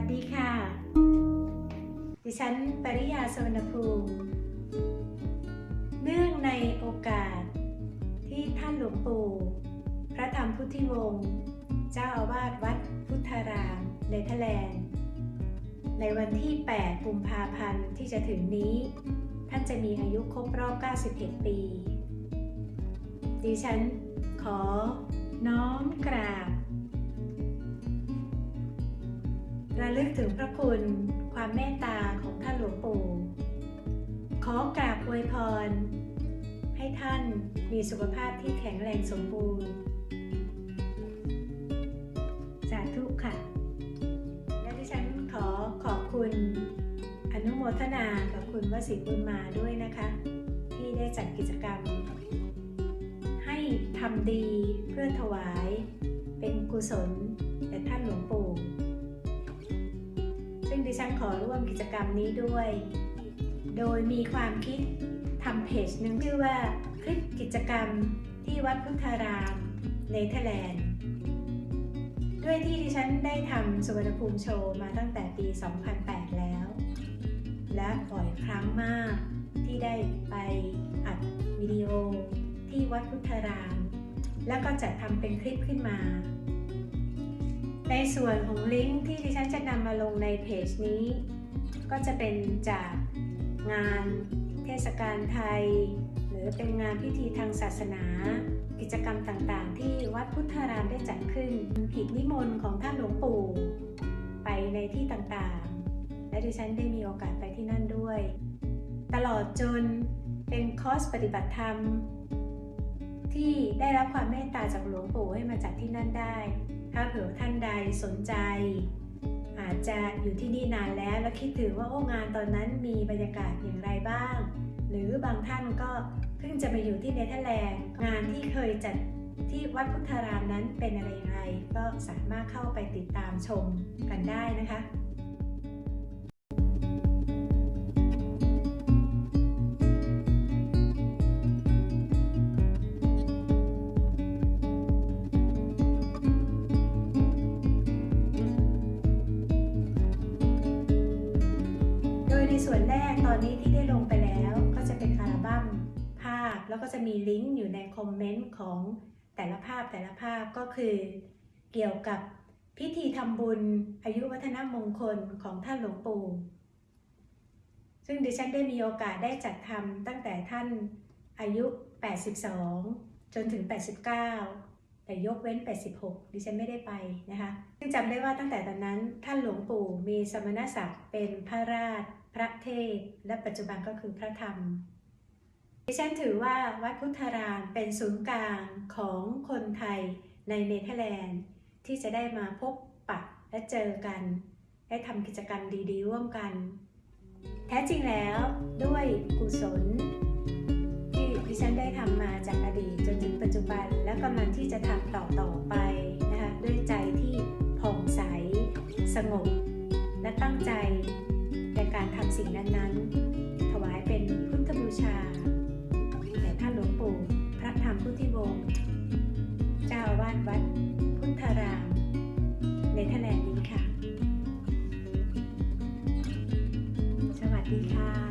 วัสดีค่ะ ดิฉันปริยาสวนภูมิ เนื่องในโอกาสที่ท่านหลวงปู่ พระธรรมพุทธิวงศ์ เจ้าอาวาสวัดพุทธารามเนเธอร์แลนด์ ในวันที่ 8 กุมภาพันธ์ที่จะถึงนี้ ท่านจะมีอายุครบรอบ 91 ปี ดิฉันขอน้อมกราบ ระลึกถึงพระคุณ ความเมตตาของท่านหลวงปู่ ขอกราบอวยพร ให้ท่านมีสุขภาพที่แข็งแรงสมบูรณ์ สาธุค่ะ และที่ฉันขอขอบคุณ อนุโมทนากับคุณวสิบุญมาด้วยนะคะ ที่ได้จัดกิจกรรม ให้ทำดีเพื่อถวาย เป็นกุศลแด่ท่านหลวงปู่ งดิฉันขอร่วมกิจกรรมนี้ด้วย โดยมีความคิดทำเพจหนึ่งชื่อว่าคลิปกิจกรรมที่วัดพุทธารามเนเธอร์แลนด์ ด้วยที่ดิฉันได้ทำสุวรรณภูมิโชว์มาตั้งแต่ปี 2008 แล้ว และบ่อยครั้งมากที่ได้ไปอัดวิดีโอที่วัดพุทธาราม แล้วก็จัดทำเป็นคลิปขึ้นมา ในส่วนของลิงก์ที่ดิฉันจะนำมาลงในเพจนี้ ก็จะเป็นจากงานเทศกาลไทย หรือเป็นงานพิธีทางศาสนา กิจกรรมต่างๆ ที่วัดพุทธารามได้จัดขึ้นกิจนิมนต์ของท่านหลวงปู่ ไปในที่ต่างๆ และดิฉันได้มีโอกาสไปที่นั่นด้วย ตลอดจนเป็นคอร์สปฏิบัติธรรม ที่ได้รับความเมตตาจากหลวงปู่ให้มาจัดที่นั่นได้ ถ้าเผื่อท่านใดสนใจ อาจจะอยู่ที่นี่นานแล้วแล้วคิดถึงว่าโอ้งานตอนนั้นมีบรรยากาศอย่างไรบ้าง หรือบางท่านก็เพิ่งจะมาอยู่ที่เนเธอร์แลนด์งานที่เคยจัดที่วัดพุทธารามนั้นเป็นอะไรอย่างไรก็สามารถเข้าไปติดตามชมกันได้นะคะ โดยในส่วนแรกตอนนี้ที่ได้ลงไปแล้วก็จะเป็นอัลบั้มภาพ แล้วก็จะมีลิงก์อยู่ในคอมเมนต์ของแต่ละภาพแต่ละภาพก็คือ เกี่ยวกับพิธีทำบุญอายุวัฒนมงคลของท่านหลวงปู่ซึ่งดิฉันได้มีโอกาสได้จัดทำตั้งแต่ท่านอายุ 82 จนถึง 89 แต่ยกเว้น 86 ดิฉันไม่ได้ไปนะคะซึ่งจำได้ว่าตั้งแต่ตอนนั้นท่านหลวงปู่มีสมณศักดิ์เป็นพระราช พระเทพ และปัจจุบันก็คือพระธรรม ดิฉันถือว่าวัดพุทธารามเป็นศูนย์กลางของคนไทยในเนเธอร์แลนด์ ที่จะได้มาพบปะและเจอกัน ได้ทำกิจกรรมดี ๆ ร่วมกัน แท้จริงแล้วด้วยกุศล ที่ดิฉันได้ทำมาจากอดีตจนถึง จุบันและกำลังที่จะทำต่อต่อไปนะคะด้วยใจที่ผ่องใส สงบ และตั้งใจในการทำสิ่งนั้นๆ ถวายเป็นพุทธบูชาแด่ท่านหลวงปู่พระธรรมพุทธิวงศ์เจ้าวาดวัด พุทธาราม ในแถนนี้ค่ะ สวัสดีค่ะ